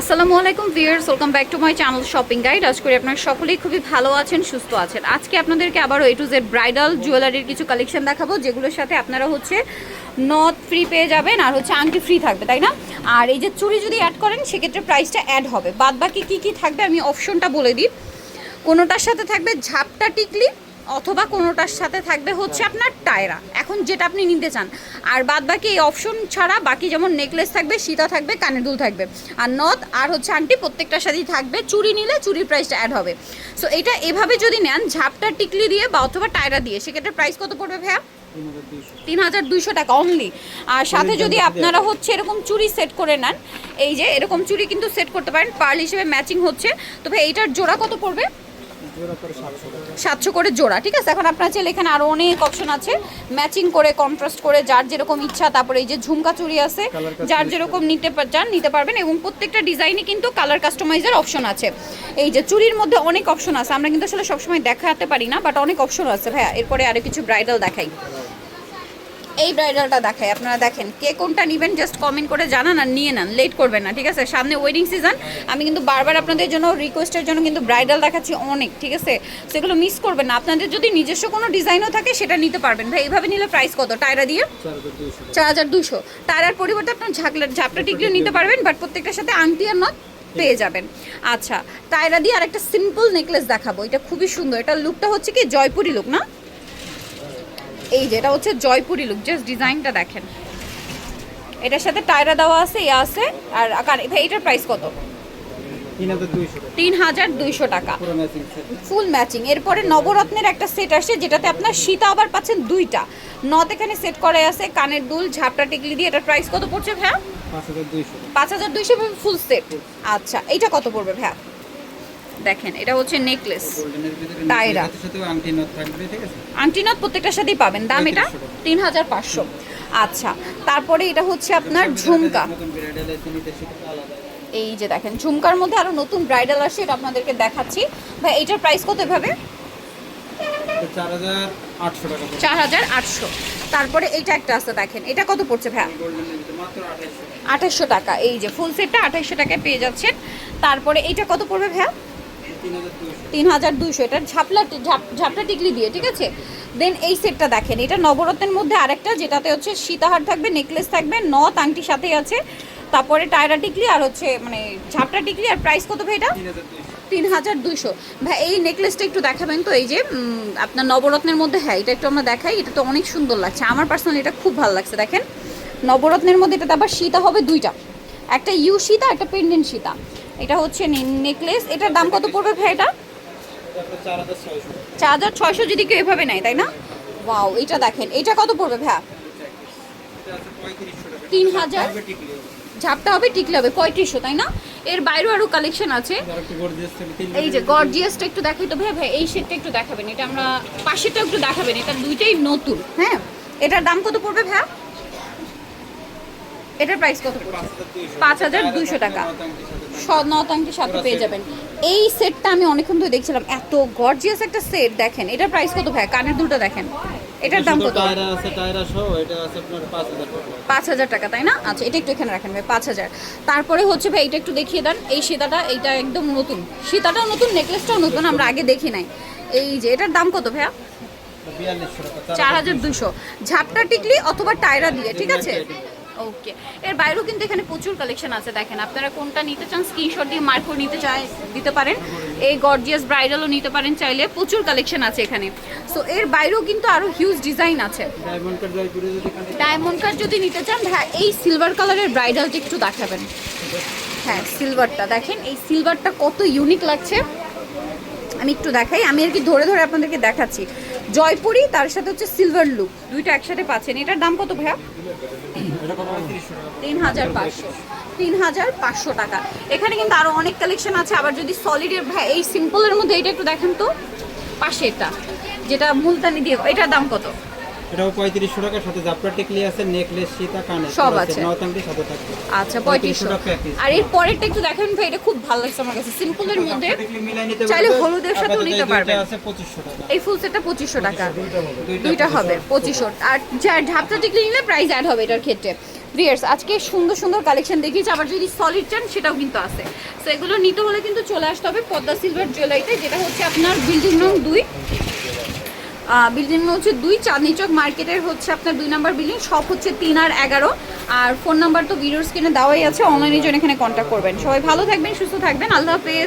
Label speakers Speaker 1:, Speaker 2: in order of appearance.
Speaker 1: আসসালামু আলাইকুম viewers welcome back to my channel shopping guide আজ করি আপনারা সকলেই খুবই ভালো আছেন, সুস্থ আছেন। আজকে আপনাদেরকে আবারও এ টু জেড ব্রাইডাল জুয়েলারির কিছু কালেকশন দেখাবো, যেগুলোর সাথে আপনারা হচ্ছে নথ ফ্রি পেয়ে যাবেন আর হচ্ছে আংটি ফ্রি থাকবে, তাই না? আর এই যে চুরি যদি অ্যাড করেন, সেক্ষেত্রে প্রাইসটা অ্যাড হবে। বাদ বাকি কী কী থাকবে আমি অপশনটা বলে দিই। কোনোটার সাথে থাকবে ঝাপটা টিকলি অথবা কোনোটার সাথে থাকবে হচ্ছে আপনার টায়রা। এখন যেটা আপনি নিতে চান। আর বাদ বাকি এই অপশন ছাড়া বাকি যেমন নেকলেস থাকবে সীতা থাকবে কানের দুল থাকবে। আর নথ আর হচ্ছে আন্টি প্রত্যেকটার সাথেই থাকবে। চুরি নিলে চুরির প্রাইসটা অ্যাড হবে। সো এটা এভাবে যদি নেন ঝাপটা টিকলি দিয়ে বা অথবা টায়রা দিয়ে সেক্ষেত্রে প্রাইস কত পড়বে ভাইয়া? তিন হাজার দুইশো টাকা অনলি আর সাথে যদি আপনারা হচ্ছে এরকম চুড়ি সেট করে নেন এই যে এরকম চুড়ি কিন্তু সেট করতে পারেন পার্ল হিসেবে ম্যাচিং হচ্ছে। তবে এইটার জোড়া কত পড়বে? সাতশো করে। জোড়া ঠিক আছে? এখন আপনার চাইলে এখানে আরও অনেক অপশন আছে। ম্যাচিং করে কন্ট্রাস্ট করে যার যেরকম ইচ্ছা তারপরে এই যে ঝুমকা চুরি আছে যার যেরকম নিতে যার চান নিতে পারবেন এবং প্রত্যেকটা ডিজাইনে কিন্তু কালার কাস্টমাইজের অপশন আছে। এই যে চুরির মধ্যে অনেক অপশন আছে আমরা কিন্তু আসলে সবসময় দেখাতে পারি না বাট অনেক অপশন আছে ভাইয়া। এরপরে আরও কিছু ব্রাইডাল দেখাই। এই ব্রাইডালটা দেখাই, আপনারা দেখেন। কে কোনটা নেবেন জাস্ট কমেন্ট করে জানান আর নিয়ে নেন লেট করবেন না, ঠিক আছে? সামনে ওয়েডিং সিজন আমি কিন্তু বারবার আপনাদের জন্য রিকোয়েস্টের জন্য কিন্তু ব্রাইডাল দেখাচ্ছি অনেক, ঠিক আছে? সেগুলো মিস করবেন না। আপনাদের যদি নিজস্ব কোনো ডিজাইনও থাকে, সেটা নিতে পারবেন। ভাই এইভাবে নিলে প্রাইস কত? টায়রা দিয়ে? চার হাজার দুশো টায়রার পরিবর্তে আপনার ঝাঁকলা ঝাপটা টিকলিও নিতে পারবেন বাট প্রত্যেকটার সাথে আংটি আর নথ পেয়ে যাবেন। আচ্ছা টায়রা দিয়ে আর একটা সিম্পল নেকলেস দেখাবো। এটা খুবই সুন্দর। এটা লুকটা হচ্ছে কি? জয়পুরি লুক না? এই যে এটা হচ্ছে জয়পুরি লুক জাস্ট ডিজাইনটা দেখেন। এটার সাথে টায়রা দেওয়া আছে ইয়ে আছে আর এটার প্রাইস কত?
Speaker 2: তিন হাজার দুইশো টাকা।
Speaker 1: ফুল ম্যাচিং এরপরে নবরত্নের একটা সেট আসছে যেটাতে আপনার সীতা আবার পাচ্ছেন দুইটা। নথ এখানে সেট করা আছে কানের দুল ঝাপটা টিকলি দিয়ে এটার প্রাইস কত পড়ছে ভাইয়া?
Speaker 2: পাঁচ হাজার দুইশো।
Speaker 1: পাঁচ হাজার দুইশো ফুল সেট আচ্ছা এইটা কত পড়বে ভাইয়া? দেখেন এটা হচ্ছে নেকলেস।
Speaker 2: নেকলেসের আংটি নথ
Speaker 1: প্রত্যেকটার সাথেই পাবেন দাম এটা তিন হাজার পাঁচশো। আচ্ছা তারপরে এটা হচ্ছে আপনার ঝুমকা। এই যে দেখেন ঝুমকার মধ্যে আরও নতুন ব্রাইডাল আসছে এটা আপনাদেরকে দেখাচ্ছি। ভাই এইটার প্রাইস কত এভাবে?
Speaker 2: চার হাজার আটশো
Speaker 1: তারপরে এইটা একটা আছে দেখেন এটা কত পড়ছে
Speaker 2: আঠাইশো
Speaker 1: আঠাশশো টাকা এই যে ফুল সেটটা আঠাশশো টাকায় পেয়ে যাচ্ছেন। তারপরে এইটা কত পড়বে ভাইয়া?
Speaker 2: তিন হাজার দুইশো
Speaker 1: এটা ঝাপলা ঝাপ- ঝাপটা টিকলি দিয়ে ঠিক আছে? দেন এই সেটটা দেখেন এটা নবরত্নের মধ্যে আরেকটা যেটাতে হচ্ছে সীতাহার থাকবে নেকলেস থাকবে নথ আংটি সাথেই আছে তারপরে টায়রা টিকলি আর হচ্ছে মানে ঝাপটা টিকলি আর প্রাইস কত ভাই এটা?
Speaker 2: তিন হাজার দুইশো।
Speaker 1: ভাই এই নেকলেসটা একটু দেখাবেন তো এই যে আপনার নবরত্নের মধ্যে হ্যাঁ এটা একটু আমরা দেখাই এটা তো অনেক সুন্দর লাগছে। আমার পার্সোনালি এটা খুব ভালো লাগছে দেখেন। নবরত্নের মধ্যে এটাতে আবার সীতা হবে দুইটা। একটা ইউ সীতা একটা পেন্ডেন্ট সীতা। এটা হচ্ছে নেকলেস এটার দাম কত পড়বে ভাই এটা?
Speaker 2: চার হাজার ছয়শো।
Speaker 1: যদি কেউ এভাবে নেয়, তাই না? ওয়াও এটা দেখেন। এটা কত পড়বে
Speaker 2: টাকা
Speaker 1: তিন হাজার? ঝাপটা হবে, টিকলে হবে। পঁয়ত্রিশশো, তাই না? এর বাইরেও আরও কালেকশন আছে। এই যে গর্জিয়াসটা একটু দেখাই তো ভাইয়া। ভাই এই সেটটা একটু দেখাবেন। এটা আমরা পাশেরটা একটু দেখাবেন। এটা দুইটাই নতুন। হ্যাঁ? এটার দাম কত পড়বে ভাইয়া? এটার প্রাইস কত
Speaker 2: পাঁচ হাজার দুইশো
Speaker 1: টাকা। নতাঙ্কের সাথে পেয়ে যাবেন। এই সেটটা আমি অনেকক্ষণ ধরে দেখছিলাম। এত গর্জিয়াস একটা সেট দেখেন এটার প্রাইস কত ভাই কানের দুলটা দেখেন। এটার দাম কত?
Speaker 2: পাঁচ হাজার টাকা।
Speaker 1: তাই না? আচ্ছা এটা একটু এখানে রাখেন ভাই পাঁচ হাজার। তারপরে হচ্ছে ভাই এটা একটু দেখিয়ে দেন। এই সীতাটা এইটা একদম নতুন। সীতাটাও নতুন নেকলেসটাও নতুন আমরা আগে দেখি নাই। এই যে এটার দাম কত ভাইয়া? চার হাজার দুশো ঝাপটা টিকলি অথবা টায়রা দিয়ে ঠিক আছে? ওকে এর বাইরেও কিন্তু এখানে প্রচুর কালেকশন আছে দেখেন। আপনারা কোনটা নিতে চান স্ক্রিনশট দিয়ে মার্ক করে নিতে চাই দিতে পারেন। এই গর্জিয়াস ব্রাইডালও নিতে পারেন চাইলে প্রচুর কালেকশন আছে এখানে। সো এর বাইরেও কিন্তু আরও হিউজ ডিজাইন আছে।
Speaker 2: ডায়মন্ড কাট যদি
Speaker 1: নিতে চান হ্যাঁ এই সিলভার কালারের ব্রাইডালটা একটু দেখাবেন। হ্যাঁ সিলভারটা দেখেন এই সিলভারটা কত ইউনিক লাগছে। আমি একটু দেখাই আমি আর কি ধরে ধরে আপনাদেরকে দেখাচ্ছি। জয়পুরি, তার সাথে হচ্ছে সিলভার লুক দুইটা একসাথে পাচ্ছেন। এটার দাম কত ভাইয়া? তিন হাজার পাঁচশো। তিন হাজার পাঁচশো টাকা। এখানে কিন্তু আরও অনেক কালেকশন আছে। আবার যদি সলিডের ভাই, এই সিম্পলের মধ্যে এটা একটু দেখেন তো। পাশে এটা যেটা মুলতানি দিয়ে এটার দাম কত?
Speaker 2: এটাও পঁয়ত্রিশশো টাকার সাথে জাপটা টিকলি আছে নেকলেস সীতা কানে
Speaker 1: সব আছে।
Speaker 2: আংটির সাথে থাকবে।
Speaker 1: আচ্ছা পঁয়ত্রিশশো
Speaker 2: টাকা
Speaker 1: আর এর পরেরটা একটু দেখেন ভাই এটা খুব ভালো লাগছে আমার কাছে। মধ্যে চাইলে হলুদের সাথেও নিতে পারবেন।
Speaker 2: আছে টাকা।
Speaker 1: এই ফুল সেটটা পঁচিশশো টাকা। দুইটা হবে। পঁচিশশো। আর যা ঝাপটা টিকলি নিলে প্রাইস অ্যাড হবে এটার ক্ষেত্রে। ভিয়ার্স আজকে সুন্দর সুন্দর কালেকশন দেখিয়েছি। আবার যদি সলিড চান সেটাও কিন্তু আছে। সো এগুলো নিতে হলে কিন্তু চলে আসতে হবে পদ্মা সিলভার জুয়েলারিতে যেটা হচ্ছে আপনার বিল্ডিং নং দুই। বিল্ডিং হচ্ছে দুই চাঁদনি চক মার্কেটের হচ্ছে আপনার দুই নাম্বার বিল্ডিং সব হচ্ছে তিন আর এগারো। আর ফোন নাম্বার তো ভিডিওর স্ক্রিনে দেওয়াই আছে অনলাইনের জন্য এখানে কন্ট্যাক্ট করবেন। সবাই ভালো থাকবেন, সুস্থ থাকবেন, আল্লাহ হাফেজ।